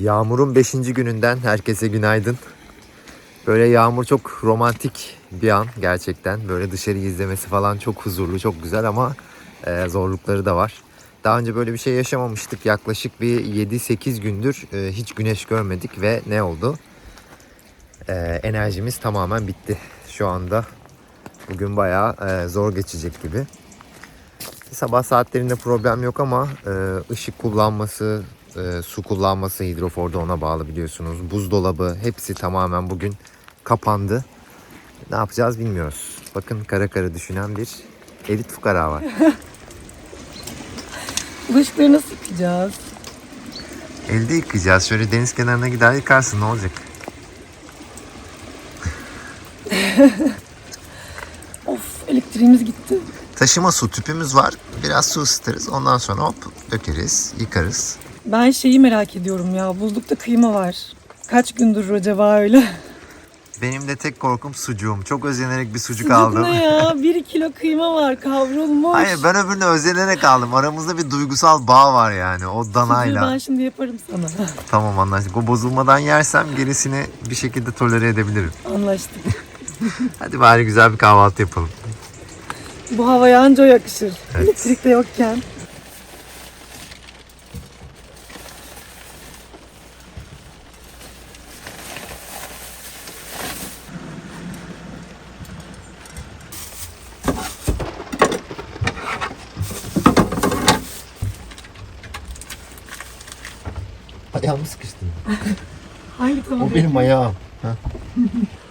Yağmurun 5. gününden herkese günaydın. Böyle yağmur çok romantik bir an gerçekten. Böyle dışarı izlemesi falan çok huzurlu, çok güzel ama e, zorlukları da var. Daha önce böyle bir şey yaşamamıştık. Yaklaşık bir 7-8 gündür e, hiç güneş görmedik ve ne oldu? E, enerjimiz tamamen bitti. Şu anda bugün bayağı e, zor geçecek gibi. Sabah saatlerinde problem yok ama e, ışık kullanması, e, su kullanması hidroforda ona bağlı biliyorsunuz. Buzdolabı hepsi tamamen bugün kapandı. Ne yapacağız bilmiyoruz. Bakın kara kara düşünen bir elit fukara var. Bulaşıkları nasıl yıkayacağız? Elde yıkayacağız. Şöyle deniz kenarına gider yıkarsın ne olacak? Of elektriğimiz gitti. Taşıma su tüpümüz var. Biraz su ısıtırız. Ondan sonra hop dökeriz, yıkarız. Ben şeyi merak ediyorum ya. Buzlukta kıyma var. Kaç gündür acaba öyle? Benim de tek korkum sucuğum. Çok özenerek bir sucuk, Sucuk aldım. ne ya? Bir kilo kıyma var kavrulmuş. Hayır ben öbürüne özenerek aldım. Aramızda bir duygusal bağ var yani o Sucuğu danayla. ben şimdi yaparım sana. Tamam anlaştık. O bozulmadan yersem gerisini bir şekilde tolere edebilirim. Anlaştık. Hadi bari güzel bir kahvaltı yapalım. Bu havaya anca yakışır. Evet. Elektrik de yokken. Tavada? O benim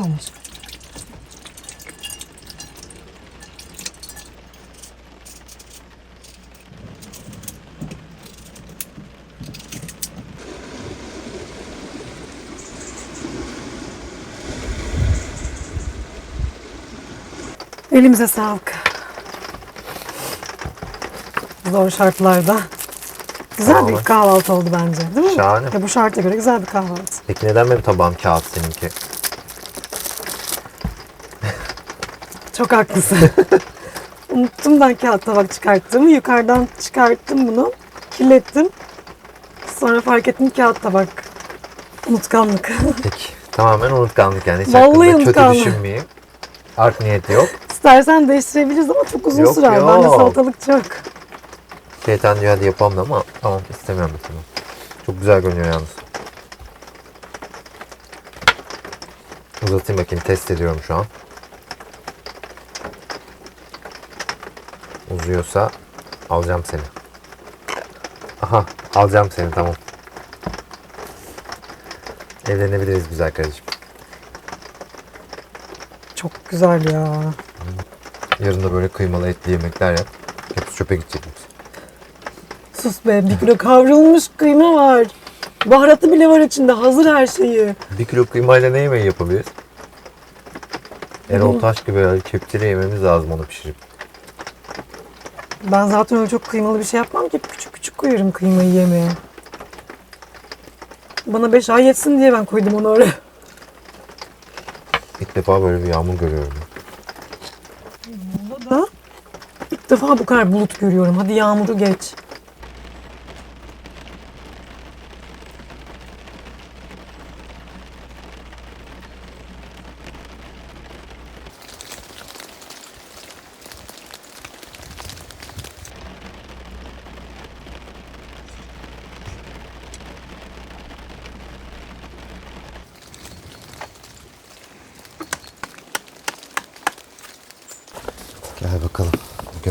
aşkım. Elimize sağlık. Zor şartlarda. Güzel ol. bir kahvaltı oldu bence değil mi? Şahane. Ya bu şarta göre güzel bir kahvaltı. Peki neden benim tabağım kağıt seninki? Çok haklısın. Unuttum ben kağıt tabak çıkarttığımı. Yukarıdan çıkarttım bunu. Kirlettim. Sonra fark ettim kağıt tabak. Unutkanlık. Peki. Tamamen unutkanlık yani. Hiç Vallahi hakkında kötü unutkanlık. düşünmeyeyim. Art niyeti yok. İstersen değiştirebiliriz ama çok uzun Yok, sürer. Bende yok. salatalık çok. Şeytan diyor hadi yapalım da ama tamam istemiyorum tamam. Çok güzel görünüyor yalnız. Uzatayım bakayım test ediyorum şu an. Uzuyorsa alacağım seni. Aha alacağım seni tamam. Evlenebiliriz güzel kardeşim. Çok güzel ya. Yarın da böyle kıymalı etli yemekler yap. Hepsi çöpe gidecek. Sus be bir kilo kavrulmuş kıyma var. Baharatı bile var içinde. Hazır her şeyi. Bir kilo kıymayla ne yemeği yapabiliriz? Erol Taş gibi böyle kepçeyle yememiz lazım onu pişirip. Ben zaten öyle çok kıymalı bir şey yapmam ki. Küçük küçük koyarım kıymayı yemeğe. Bana 5 ay yetsin diye ben koydum onu oraya. İlk defa böyle bir yağmur görüyorum. da ilk defa bu kadar bulut görüyorum. Hadi yağmuru geç.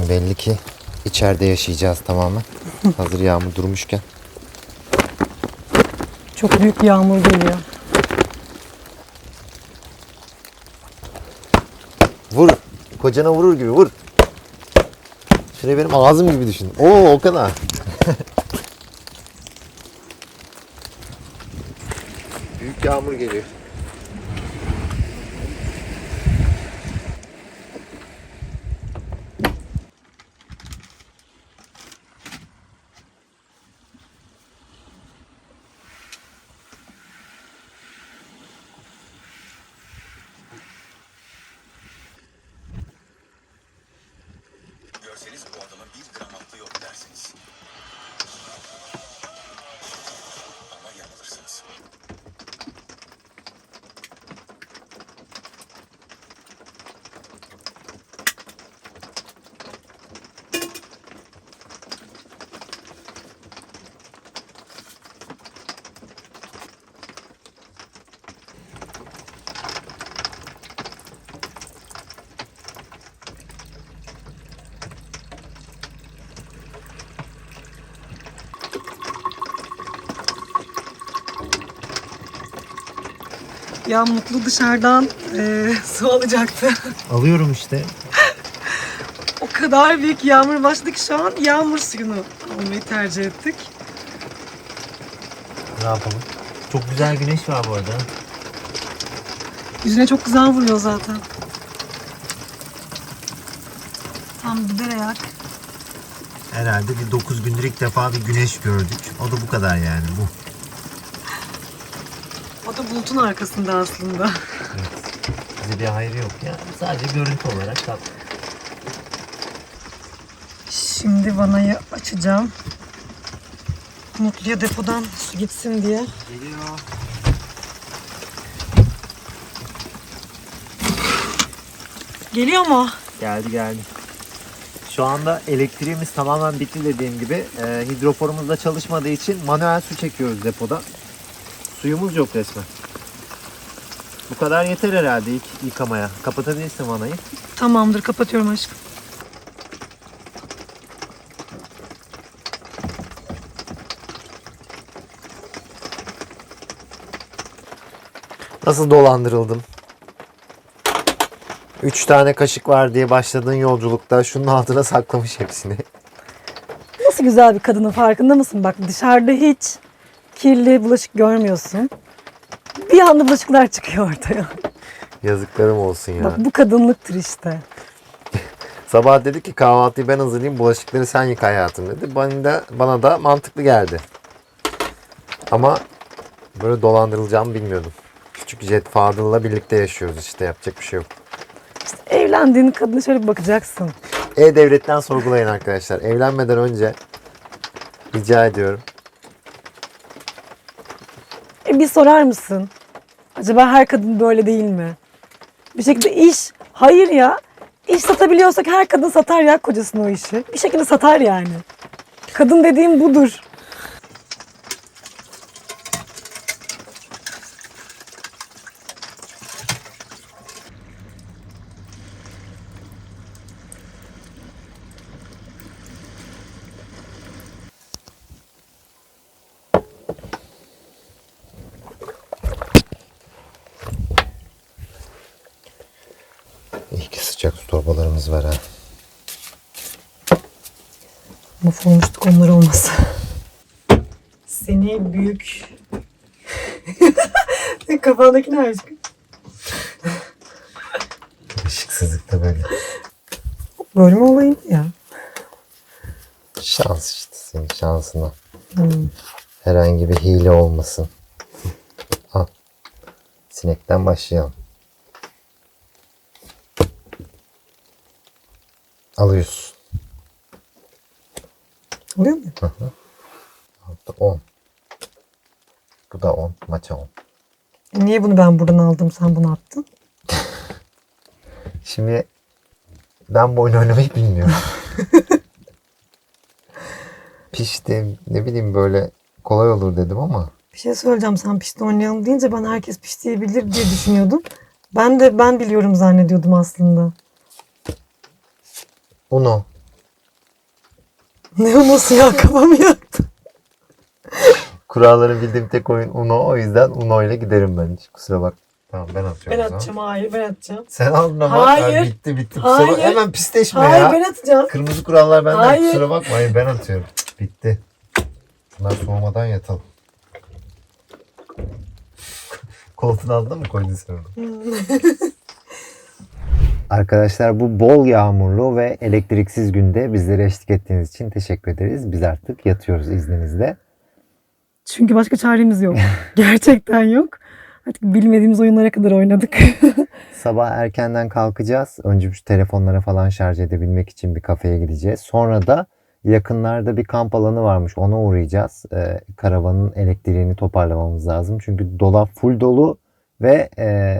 Belli ki içeride yaşayacağız tamamen. Hazır yağmur durmuşken. Çok büyük yağmur geliyor. Vur. Kocana vurur gibi vur. Şurayı benim ağzım gibi düşün. Oo o kadar. Büyük yağmur geliyor. Big Ya Mutlu dışarıdan e, su alacaktı. Alıyorum işte. o kadar büyük yağmur başladı ki şu an yağmur suyunu almayı tercih ettik. Ne yapalım? Çok güzel güneş var bu arada. Yüzüne çok güzel vuruyor zaten. Tam gider eğer. Herhalde bir 9 gündür ilk defa bir güneş gördük. O da bu kadar yani bu. Da bulutun arkasında aslında. Bize bir hayrı yok ya. Sadece görüntü olarak tatlı. Şimdi vanayı açacağım. Mutlu'ya depodan su gitsin diye. Geliyor. Geliyor mu? Geldi geldi. Şu anda elektriğimiz tamamen bitti dediğim gibi. Ee, hidroforumuz da çalışmadığı için manuel su çekiyoruz depoda. Suyumuz yok resmen. Bu kadar yeter herhalde ilk yıkamaya. Kapatabilirsin vanayı. Tamamdır kapatıyorum aşkım. Nasıl dolandırıldım? Üç tane kaşık var diye başladığın yolculukta şunun altına saklamış hepsini. Nasıl güzel bir kadının farkında mısın? Bak dışarıda hiç kirli bulaşık görmüyorsun. Bir anda bulaşıklar çıkıyor ortaya. Yazıklarım olsun ya. Bak bu kadınlıktır işte. Sabah dedi ki kahvaltıyı ben hazırlayayım bulaşıkları sen yıka hayatım dedi. Bana da, bana da mantıklı geldi. Ama böyle dolandırılacağımı bilmiyordum. Küçük Jet Fadıl'la birlikte yaşıyoruz işte yapacak bir şey yok. Evlendiğin kadına şöyle bir bakacaksın. E-Devlet'ten sorgulayın arkadaşlar. Evlenmeden önce rica ediyorum. Bir sorar mısın? Acaba her kadın böyle değil mi? Bir şekilde iş. Hayır ya. İş satabiliyorsak her kadın satar ya kocasına o işi. Bir şekilde satar yani. Kadın dediğim budur. Su torbalarımız var ha. Mahvolmuştuk onlar olmasa. Seni büyük... Kafandaki ne aşkım? Işıksızlıkta böyle. Böyle mi olayım ya? Şans işte senin şansına. Hmm. Herhangi bir hile olmasın. Al. Sinekten başlayalım. Alıyorsun. Oluyor mu? Altta 10. Bu da 10. Maça 10. E niye bunu ben buradan aldım sen bunu attın? Şimdi ben bu oyunu oynamayı bilmiyorum. Pişti ne bileyim böyle kolay olur dedim ama Bir şey söyleyeceğim sen pişti oynayalım deyince ben herkes piştiği bilir diye düşünüyordum. Ben de ben biliyorum zannediyordum aslında. Uno. Ne nasıl ya kafamı yaktı. Kuralları bildiğim tek oyun Uno o yüzden Uno ile giderim ben hiç kusura bak. Tamam ben atıyorum Ben o zaman. atacağım. Hayır ben atacağım. Sen aldın ama Hayır. Ha, bitti bitti. Hayır. Kusura Hemen pisleşme Hayır ya. ben atacağım. Kırmızı kurallar benden Hayır. kusura bakma. Hayır ben atıyorum. Bitti. Bunlar soğumadan yatalım. Koltuğun altına mı koydun sen onu? Arkadaşlar bu bol yağmurlu ve elektriksiz günde bizlere eşlik ettiğiniz için teşekkür ederiz. Biz artık yatıyoruz izninizle. Çünkü başka çaremiz yok. Gerçekten yok. Artık bilmediğimiz oyunlara kadar oynadık. Sabah erkenden kalkacağız. Önce şu telefonlara falan şarj edebilmek için bir kafeye gideceğiz. Sonra da yakınlarda bir kamp alanı varmış. Ona uğrayacağız. Ee, karavanın elektriğini toparlamamız lazım. Çünkü dolap full dolu ve e,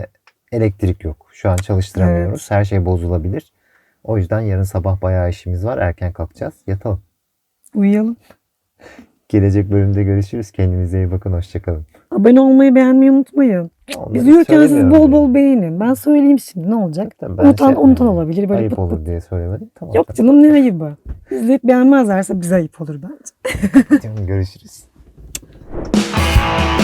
elektrik yok. Şu an çalıştıramıyoruz. Her şey bozulabilir. O yüzden yarın sabah bayağı işimiz var. Erken kalkacağız. Yatalım. Uyuyalım. Gelecek bölümde görüşürüz. Kendinize iyi bakın. Hoşçakalın. Abone olmayı beğenmeyi unutmayın. Onları Biz uyurken siz bol bol beğenin. Ben söyleyeyim şimdi ne olacak? Tabii ben unutan, şey unutan olabilir. Böyle Ayıp pıt olur pıt. diye söylemedim. Tamam. Yok canım ne ayıbı. İzleyip beğenmezlerse bize ayıp olur bence. Tamam. Görüşürüz.